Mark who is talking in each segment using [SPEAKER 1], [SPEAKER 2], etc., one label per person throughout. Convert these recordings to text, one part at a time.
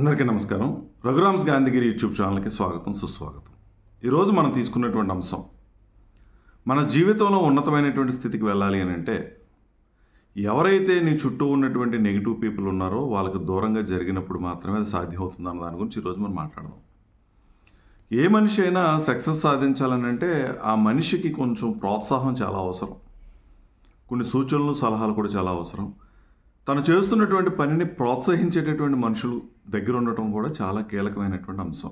[SPEAKER 1] అందరికీ నమస్కారం. రఘురామ్స్ గాంధీగిరి యూట్యూబ్ ఛానల్కి స్వాగతం సుస్వాగతం. ఈరోజు మనం తీసుకున్నటువంటి అంశం మన జీవితంలో ఉన్నతమైనటువంటి స్థితికి వెళ్ళాలి అని అంటే ఎవరైతే నీ చుట్టూ ఉన్నటువంటి నెగిటివ్ పీపుల్ ఉన్నారో వాళ్ళకి దూరంగా జరిగినప్పుడు మాత్రమే అది సాధ్యమవుతుంది అన్న దాని గురించి ఈరోజు మనం మాట్లాడదాం. ఏ మనిషి అయినా సక్సెస్ సాధించాలనంటే ఆ మనిషికి కొంచెం ప్రోత్సాహం చాలా అవసరం. కొన్ని సూచనలు సలహాలు కూడా చాలా అవసరం. తను చేస్తున్నటువంటి పనిని ప్రోత్సహించేటటువంటి మనుషులు దగ్గర ఉండటం కూడా చాలా కీలకమైనటువంటి అంశం.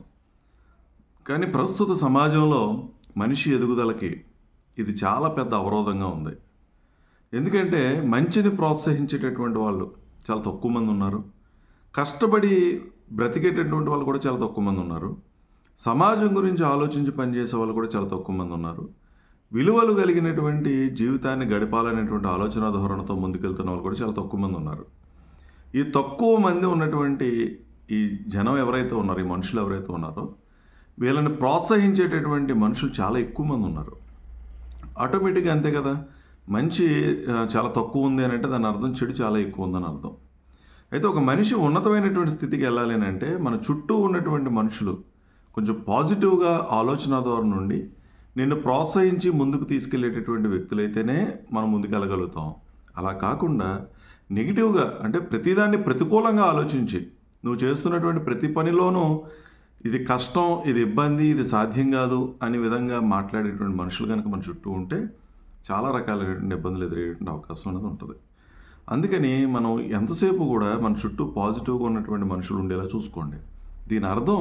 [SPEAKER 1] కానీ ప్రస్తుత సమాజంలో మనిషి ఎదుగుదలకి ఇది చాలా పెద్ద అవరోధంగా ఉంది. ఎందుకంటే మంచిని ప్రోత్సహించేటటువంటి వాళ్ళు చాలా తక్కువ మంది ఉన్నారు. కష్టపడి బ్రతికేటటువంటి వాళ్ళు కూడా చాలా తక్కువ మంది ఉన్నారు. సమాజం గురించి ఆలోచించి పనిచేసే వాళ్ళు కూడా చాలా తక్కువ మంది ఉన్నారు. విలువలు కలిగినటువంటి జీవితాన్ని గడపాలనేటువంటి ఆలోచన ధోరణితో ముందుకెళ్తున్న వాళ్ళు కూడా చాలా తక్కువ మంది ఉన్నారు. ఈ తక్కువ మంది ఉన్నటువంటి ఈ జనం ఎవరైతే ఉన్నారో ఈ మనుషులు ఎవరైతే ఉన్నారో వీళ్ళని ప్రోత్సహించేటటువంటి మనుషులు చాలా ఎక్కువ మంది ఉన్నారు. ఆటోమేటిక్గా అంతే కదా. మంచి చాలా తక్కువ ఉంది అని అంటే దాని అర్థం చెడు చాలా ఎక్కువ ఉందని అర్థం. అయితే ఒక మనిషి ఉన్నతమైనటువంటి స్థితికి వెళ్ళాలి అంటే మన చుట్టూ ఉన్నటువంటి మనుషులు కొంచెం పాజిటివ్గా ఆలోచన ధోరణి నుండి నిన్ను ప్రోత్సహించి ముందుకు తీసుకెళ్ళేటటువంటి వ్యక్తులైతేనే మనం ముందుకెళ్ళగలుగుతాం. అలా కాకుండా నెగిటివ్గా అంటే ప్రతిదాన్ని ప్రతికూలంగా ఆలోచించి నువ్వు చేస్తున్నటువంటి ప్రతి పనిలోనూ ఇది కష్టం ఇది ఇబ్బంది ఇది సాధ్యం కాదు అనే విధంగా మాట్లాడేటువంటి మనుషులు కనుక మన చుట్టూ ఉంటే చాలా రకాలైనటువంటి ఇబ్బందులు ఎదురయ్యేటువంటి అవకాశం అనేది ఉంటుంది. అందుకని మనం ఎంతసేపు కూడా మన చుట్టూ పాజిటివ్గా ఉన్నటువంటి మనుషులు ఉండేలా చూసుకోండి. దీని అర్థం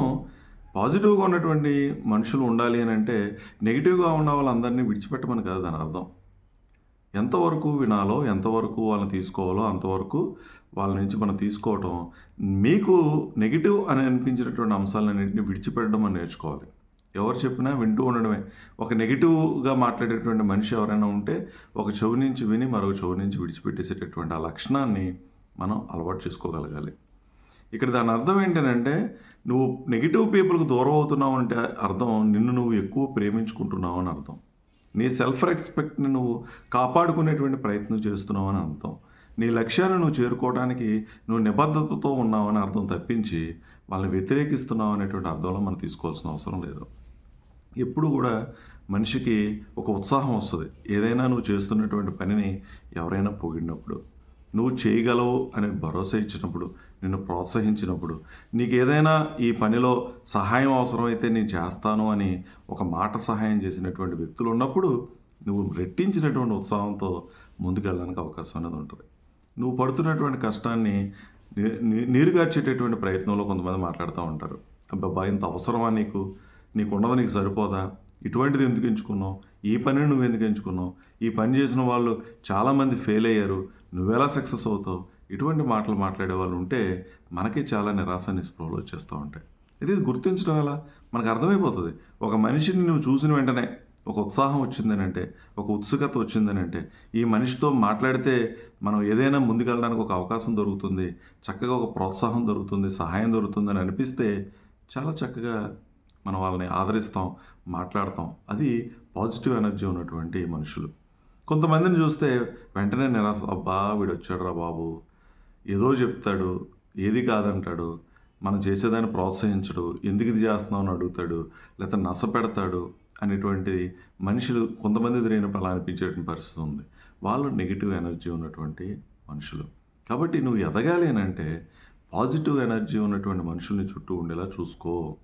[SPEAKER 1] పాజిటివ్గా ఉన్నటువంటి మనుషులు ఉండాలి అని అంటే నెగిటివ్గా ఉన్న వాళ్ళందరినీ విడిచిపెట్టమని కదా దాని అర్థం. ఎంతవరకు వినాలో ఎంతవరకు వాళ్ళని తీసుకోవాలో అంతవరకు వాళ్ళ నుంచి మనం తీసుకోవటం మీకు నెగిటివ్ అని అనిపించినటువంటి అంశాలన్నింటినీ విడిచిపెట్టడం అని నేర్చుకోవాలి. ఎవరు చెప్పినా వింటూ ఉండడమే. ఒక నెగిటివ్గా మాట్లాడేటువంటి మనిషి ఎవరైనా ఉంటే ఒక చెవి నుంచి విని మరొక చెవి నుంచి విడిచిపెట్టేసేటటువంటి ఆ లక్షణాన్ని మనం అలవాటు చేసుకోగలగాలి. ఇక్కడ దాని అర్థం ఏంటంటే నువ్వు నెగిటివ్ పీపుల్కి దూరం అవుతున్నావు అంటే అర్థం నిన్ను నువ్వు ఎక్కువ ప్రేమించుకుంటున్నావు అని అర్థం. నీ సెల్ఫ్ రెస్పెక్ట్ని నువ్వు కాపాడుకునేటువంటి ప్రయత్నం చేస్తున్నావు అని అర్థం. నీ లక్ష్యాన్ని నువ్వు చేరుకోవడానికి నువ్వు నిబద్ధతతో ఉన్నావు అని అర్థం తప్పించి వాళ్ళని వ్యతిరేకిస్తున్నావు అనేటువంటి అర్థంలో మనం తీసుకోవాల్సిన అవసరం లేదు. ఎప్పుడు కూడా మనిషికి ఒక ఉత్సాహం వస్తుంది. ఏదైనా నువ్వు చేస్తున్నటువంటి పనిని ఎవరైనా పొగిడినప్పుడు. నువ్వు చేయగలవు అని భరోసా ఇచ్చినప్పుడు నిన్ను ప్రోత్సహించినప్పుడు నీకు ఏదైనా ఈ పనిలో సహాయం అవసరమైతే నేను చేస్తాను అని ఒక మాట సహాయం చేసినటువంటి వ్యక్తులు ఉన్నప్పుడు నువ్వు రెట్టించినటువంటి ఉత్సాహంతో ముందుకెళ్ళడానికి అవకాశం అనేది ఉంటుంది. నువ్వు పడుతున్నటువంటి కష్టాన్ని నీరుగార్చేటటువంటి ప్రయత్నంలో కొంతమంది మాట్లాడుతూ ఉంటారు. అబ్బా ఇంత అవసరమా నీకు? నీకు ఉండదు నీకు సరిపోదా? ఇటువంటిది ఎందుకు ఎంచుకున్నావు? ఈ పనిని నువ్వు ఎందుకు ఎంచుకున్నావు? ఈ పని చేసిన వాళ్ళు చాలామంది ఫెయిల్ అయ్యారు. నువ్వెలా సక్సెస్ అవుతావు? ఇటువంటి మాటలు మాట్లాడే వాళ్ళు ఉంటే మనకి చాలా నిరాశ నిస్పృహలు వచ్చేస్తూ ఉంటాయి. ఇది గుర్తించడం ఎలా? మనకు అర్థమైపోతుంది. ఒక మనిషిని నువ్వు చూసిన వెంటనే ఒక ఉత్సాహం వచ్చిందని అంటే ఒక ఉత్సుకత వచ్చిందని అంటే ఈ మనిషితో మాట్లాడితే మనం ఏదైనా ముందుకెళ్ళడానికి ఒక అవకాశం దొరుకుతుంది చక్కగా ఒక ప్రోత్సాహం దొరుకుతుంది సహాయం దొరుకుతుందని అనిపిస్తే చాలా చక్కగా మనం వాళ్ళని ఆదరిస్తాం మాట్లాడతాం. అది పాజిటివ్ ఎనర్జీ ఉన్నటువంటి మనుషులు. కొంతమందిని చూస్తే వెంటనే నిరాశ అబ్బా వీడు వచ్చాడురా బాబు. ఏదో చెప్తాడు ఏది కాదంటాడు. మనం చేసేదాన్ని ప్రోత్సహించడు. ఎందుకు ఇది చేస్తున్నావు? అని అడుగుతాడు. లేకపోతే నస పెడతాడు అనేటువంటి మనుషులు కొంతమంది తిరిగినప్పుడు అలా అనిపించేటువంటి పరిస్థితి ఉంది. వాళ్ళు నెగిటివ్ ఎనర్జీ ఉన్నటువంటి మనుషులు. కాబట్టి నువ్వు ఎదగాలి అని అంటే పాజిటివ్ ఎనర్జీ ఉన్నటువంటి మనుషుల్ని చుట్టూ ఉండేలా చూసుకో.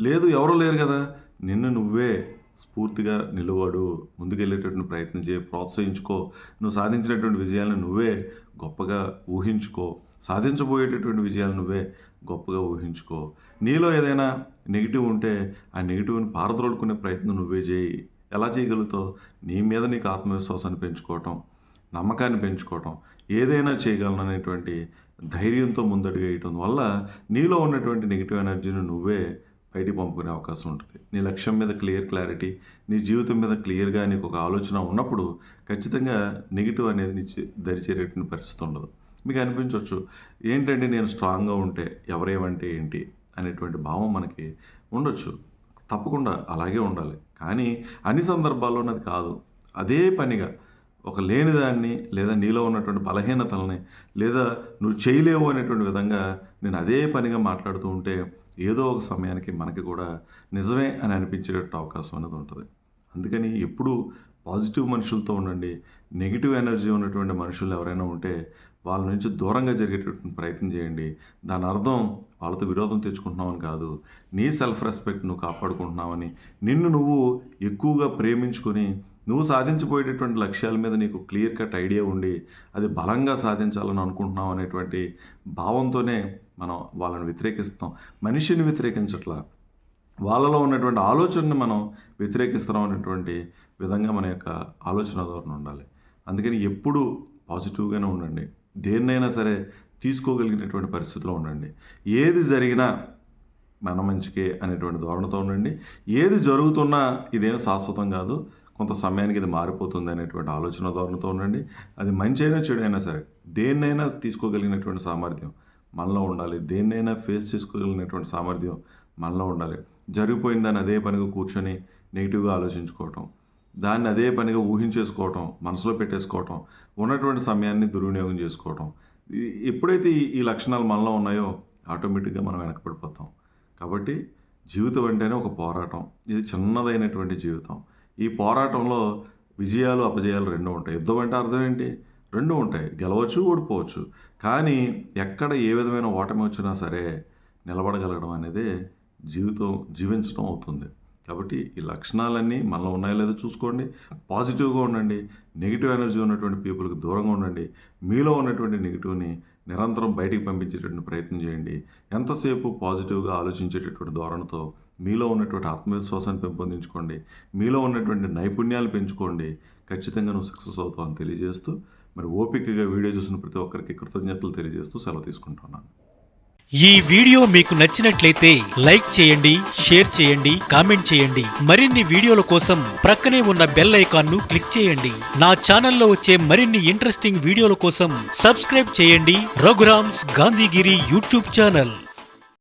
[SPEAKER 1] లేదు ఎవరో లేరు కదా. నిన్ను నువ్వే. స్ఫూర్తిగా నిలబడు ముందుకెళ్ళేటటువంటి ప్రయత్నం చేయి ప్రోత్సహించుకో. నువ్వు సాధించినటువంటి విజయాలను నువ్వే గొప్పగా ఊహించుకో. సాధించబోయేటటువంటి విజయాలు నువ్వే గొప్పగా ఊహించుకో. నీలో ఏదైనా నెగిటివ్ ఉంటే ఆ నెగిటివ్ని పారద్రోలుకునే ప్రయత్నం నువ్వే చేయి. ఎలా చేయగలుగుతావు? నీ మీద నీకు ఆత్మవిశ్వాసాన్ని పెంచుకోవటం నమ్మకాన్ని పెంచుకోవటం ఏదైనా చేయగలను అనేటువంటి ధైర్యంతో ముందడుగేయటం వల్ల నీలో ఉన్నటువంటి నెగిటివ్ ఎనర్జీని నువ్వే బయటికి పంపుకునే అవకాశం ఉంటుంది. నీ లక్ష్యం మీద క్లియర్ క్లారిటీ నీ జీవితం మీద క్లియర్గా నీకు ఒక ఆలోచన ఉన్నప్పుడు ఖచ్చితంగా నెగిటివ్ అనేది నీ దరిచేరేటువంటి పరిస్థితి ఉండదు. మీకు అనిపించవచ్చు ఏంటంటే నేను స్ట్రాంగ్గా ఉంటే ఎవరేమంటే ఏంటి? అనేటువంటి భావం మనకి ఉండొచ్చు. తప్పకుండా అలాగే ఉండాలి. కానీ అన్ని సందర్భాల్లోనే అది కాదు. అదే పనిగా ఒక లేనిదాన్ని లేదా నీలో ఉన్నటువంటి బలహీనతల్ని లేదా నువ్వు చేయలేవు అనేటువంటి విధంగా నేను అదే పనిగా మాట్లాడుతూ ఉంటే ఏదో ఒక సమయానికి మనకి కూడా నిజమే అని అనిపించేటట్టు అవకాశం అనేది ఉంటుంది. అందుకని ఎప్పుడు పాజిటివ్ మనుషులతో ఉండండి నెగిటివ్ ఎనర్జీ ఉన్నటువంటి మనుషులు ఎవరైనా ఉంటే వాళ్ళ నుంచి దూరంగా జరిగేటటువంటి ప్రయత్నం చేయండి. దాని అర్థం వాళ్ళతో విరోధం తెచ్చుకుంటున్నామని కాదు నీ సెల్ఫ్ రెస్పెక్ట్ నువ్వు కాపాడుకుంటున్నావని నిన్ను నువ్వు ఎక్కువగా ప్రేమించుకొని నువ్వు సాధించబోయేటటువంటి లక్ష్యాల మీద నీకు క్లియర్ కట్ ఐడియా ఉండి అది బలంగా సాధించాలని అనుకుంటున్నావు అనేటువంటి భావంతోనే మనం వాళ్ళని వ్యతిరేకిస్తాం. మనిషిని వ్యతిరేకించట్లా. వాళ్ళలో ఉన్నటువంటి ఆలోచనని మనం వ్యతిరేకిస్తున్నాం అనేటువంటి విధంగా మన యొక్క ఆలోచన ధోరణి ఉండాలి. అందుకని ఎప్పుడూ పాజిటివ్గానే ఉండండి. దేన్నైనా సరే తీసుకోగలిగినటువంటి పరిస్థితిలో ఉండండి. ఏది జరిగినా మన మంచికే అనేటువంటి ధోరణితో ఉండండి. ఏది జరుగుతున్నా ఇదేం శాశ్వతం కాదు. కొంత సమయానికి ఇది మారిపోతుంది అనేటువంటి ఆలోచన ధోరణితో ఉండండి. అది మంచి అయినా చెడు అయినా సరే దేన్నైనా తీసుకోగలిగినటువంటి సామర్థ్యం మనలో ఉండాలి. దేన్నైనా ఫేస్ చేసుకోగలిగినటువంటి సామర్థ్యం మనలో ఉండాలి. జరిగిపోయిందని అదే పనిగా కూర్చొని నెగిటివ్గా ఆలోచించుకోవటం దాన్ని అదే పనిగా ఊహించేసుకోవటం మనసులో పెట్టేసుకోవటం ఉన్నటువంటి సమయాన్ని దుర్వినియోగం చేసుకోవటం ఎప్పుడైతే ఈ- లక్షణాలు మనలో ఉన్నాయో ఆటోమేటిక్గా మనం వెనకబడిపోతాం. కాబట్టి జీవితం అంటేనే ఒక పోరాటం. ఇది చిన్నదైనటువంటి జీవితం. ఈ పోరాటంలో విజయాలు అపజయాలు రెండూ ఉంటాయి. యుద్ధం అంటే అర్థం ఏంటి? రెండూ ఉంటాయి. గెలవచ్చు ఓడిపోవచ్చు. కానీ ఎక్కడ ఏ విధమైన ఓటమి వచ్చినా సరే నిలబడగలగడం అనేది జీవితం జీవించడం అవుతుంది. కాబట్టి ఈ లక్షణాలన్నీ మనలో ఉన్నాయో లేదో చూసుకోండి. పాజిటివ్గా ఉండండి. నెగిటివ్ ఎనర్జీ ఉన్నటువంటి పీపుల్కి దూరంగా ఉండండి. మీలో ఉన్నటువంటి నెగిటివ్ని నిరంతరం బయటికి పంపించేటటువంటి ప్రయత్నం చేయండి. ఎంతసేపు పాజిటివ్గా ఆలోచించేటటువంటి ధోరణితో మీలో ఉన్నటువంటి ఆత్మవిశ్వాసాన్ని పెంపొందించుకోండి. మీలో ఉన్నటువంటి నైపుణ్యాలు పెంచుకోండి. ఖచ్చితంగా నువ్వు సక్సెస్ అవుతావు అని తెలియజేస్తూ మరి ఓపికగా వీడియో చూసిన ప్రతి ఒక్కరికి కృతజ్ఞతలు తెలియజేస్తూ సెలవు తీసుకుంటున్నాను.
[SPEAKER 2] ఈ వీడియో మీకు నచ్చినట్లయితే లైక్ చేయండి షేర్ చేయండి కామెంట్ చేయండి. మరిన్ని వీడియోల కోసం ప్రక్కనే ఉన్న బెల్ ఐకాన్ను క్లిక్ చేయండి. నా ఛానల్లో వచ్చే మరిన్ని ఇంట్రెస్టింగ్ వీడియోల కోసం సబ్స్క్రైబ్ చేయండి. Raghuram's Gandhigiri YouTube channel.